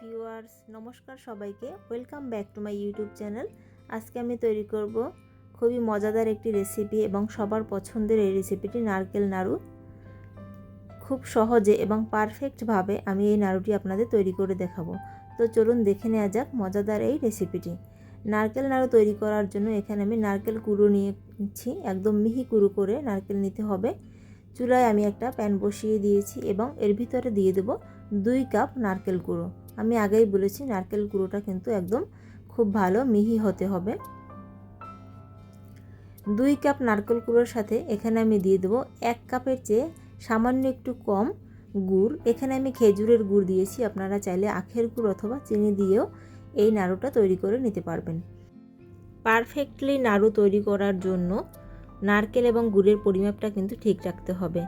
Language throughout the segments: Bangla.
ভিউয়ার্স নমস্কার সবাইকে। Welcome back to my YouTube channel আজকে আমি তৈরি করব খুবই মজাদার একটি রেসিপি এবং সবার পছন্দের এই রেসিপিটি নারকেল নাড়ু। খুব সহজে এবং পারফেক্টভাবে আমি এই নাড়ুটি আপনাদের তৈরি করে দেখাবো। তো চলুন দেখে নেওয়া যাক মজাদার এই রেসিপিটি নারকেল নাড়ু তৈরি করার জন্য এখানে আমি নারকেল কুড়ো নিয়েছি। একদম মিহি কুড়ো করে নারকেল নিতে হবে। চুলায় আমি একটা প্যান বসিয়ে দিয়েছি এবং এর ভিতরে দিয়ে দেবো দুই কাপ নারকেল কুড়ো। আমি আগেই বলেছি, নারকেল গুঁড়োটা কিন্তু একদম খুব ভালো, মিহি হতে হবে। দুই কাপ নারকেল কুড়োর সাথে এখানে আমি দিয়ে দেবো এক কাপের চেয়ে সামান্য একটু কম গুড়। এখানে আমি খেজুরের গুড় দিয়েছি, আপনারা চাইলে আখের গুড় অথবা চিনি দিয়েও এই নাড়ুটা তৈরি করে নিতে পারবেন। পারফেক্টলি নাড়ু তৈরি করার জন্য নারকেল এবং গুড়ের পরিমাপটা কিন্তু ঠিক রাখতে হবে।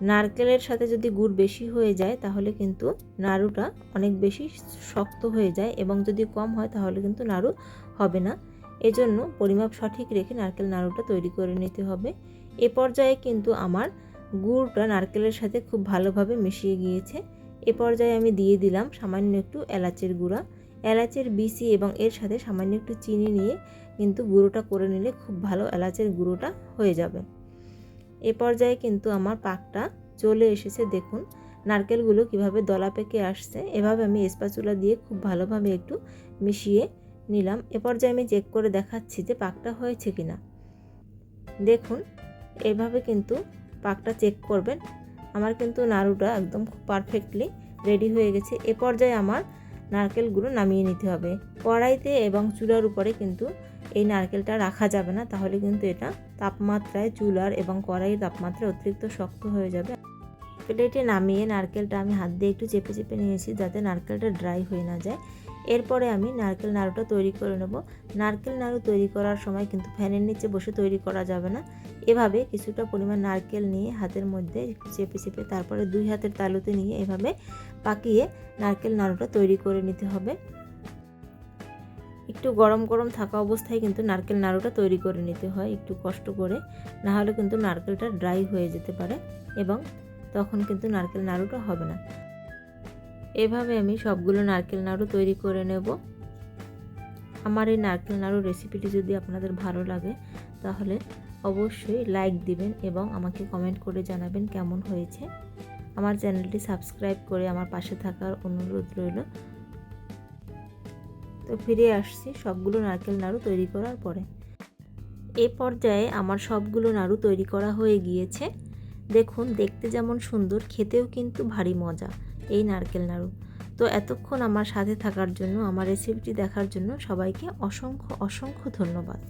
নারকেলের সাথে যদি গুড় বেশি হয়ে যায়, তাহলে কিন্তু নাড়ুটা অনেক বেশি শক্ত হয়ে যায় এবং যদি কম হয়, তাহলে কিন্তু নাড়ু হবে না। এজন্য পরিমাপ সঠিক রেখে নারকেল নাড়ুটা তৈরি করে নিতে হবে। এ পর্যায়ে কিন্তু আমার গুড়টা নারকেলের সাথে খুব ভালোভাবে মিশিয়ে গিয়েছে। এ পর্যায়ে আমি দিয়ে দিলাম সামান্য একটু এলাচের গুঁড়া। এলাচের বিসি এবং এর সাথে সামান্য একটু চিনি নিয়ে কিন্তু গুঁড়োটা করে নিলে খুব ভালো এলাচের গুঁড়োটা হয়ে যাবে। এ পর্যায়ে কিন্তু আমার পাকটা চলে এসেছে, দেখুন। নারকেলগুলো কীভাবে দলা পেকে আসছে, এভাবে আমি স্পাচুলা দিয়ে খুব ভালোভাবে একটু মিশিয়ে নিলাম। এ পর্যায়ে আমি চেক করে দেখাচ্ছি যে পাকটা হয়েছে কি না দেখুন, এভাবে কিন্তু পাকটা চেক করবেন। আমার কিন্তু নাড়ুটা একদম খুব পারফেক্টলি রেডি হয়ে গেছে। এ পর্যায়ে আমার নারকেলগুলো নামিয়ে নিতে হবে। কড়াইতে এবং চুলার উপরে কিন্তু এই নারকেলটা রাখা যাবে না, তাহলে কিন্তু এটা তাপমাত্রায় চুলার এবং কড়াইয়ের তাপমাত্রায় অতিরিক্ত শক্ত হয়ে যাবে। প্লেটে নামিয়ে নারকেলটা আমি হাত দিয়ে একটু চেপে চেপে নিয়েছি যাতে নারকেলটা ড্রাই হয়ে না যায়। এরপরে আমি নারকেল নাড়ুটা তৈরি করে নেব। নারকেল নাড়ু তৈরি করার সময় কিন্তু ফ্যানের নিচে বসে তৈরি করা যাবে না। এভাবে কিছুটা পরিমাণ নারকেল নিয়ে হাতের মধ্যে চেপে চেপে তারপরে দুই হাতের তালুতে নিয়ে এভাবে পাকিয়ে নারকেল নাড়ুটা তৈরি করে নিতে হবে। একটু গরম গরম থাকা অবস্থায় কিন্তু নারকেল নাড়ুটা তৈরি করে নিতে হয় একটু কষ্ট করে। না হলে কিন্তু নারকেলটা ড্রাই হয়ে যেতে পারে এবং তখন কিন্তু নারকেল নাড়ুটা হবে না। এভাবে আমি সবগুলো নারকেল নাড়ু তৈরি করে নেব। আমার এই নারকেল নাড়ু রেসিপিটি যদি আপনাদের ভালো লাগে, তাহলে অবশ্যই লাইক দিবেন এবং আমাকে কমেন্ট করে জানাবেন কেমন হয়েছে। আমার চ্যানেলটি সাবস্ক্রাইব করে আমার পাশে থাকার অনুরোধ রইল। তো ফিরে আসছি, সবগুলো নারকেল নাড়ু তৈরি করার পরে। এ পর্যায়ে আমার সবগুলো নাড়ু তৈরি করা হয়ে গিয়েছে। দেখুন, দেখতে যেমন সুন্দর, খেতেও কিন্তু ভারী মজা এই নারকেল নাড়ু। তো এতক্ষণ আমার সাথে থাকার জন্য, আমার রেসিপিটি দেখার জন্য সবাইকে অসংখ্য অসংখ্য ধন্যবাদ।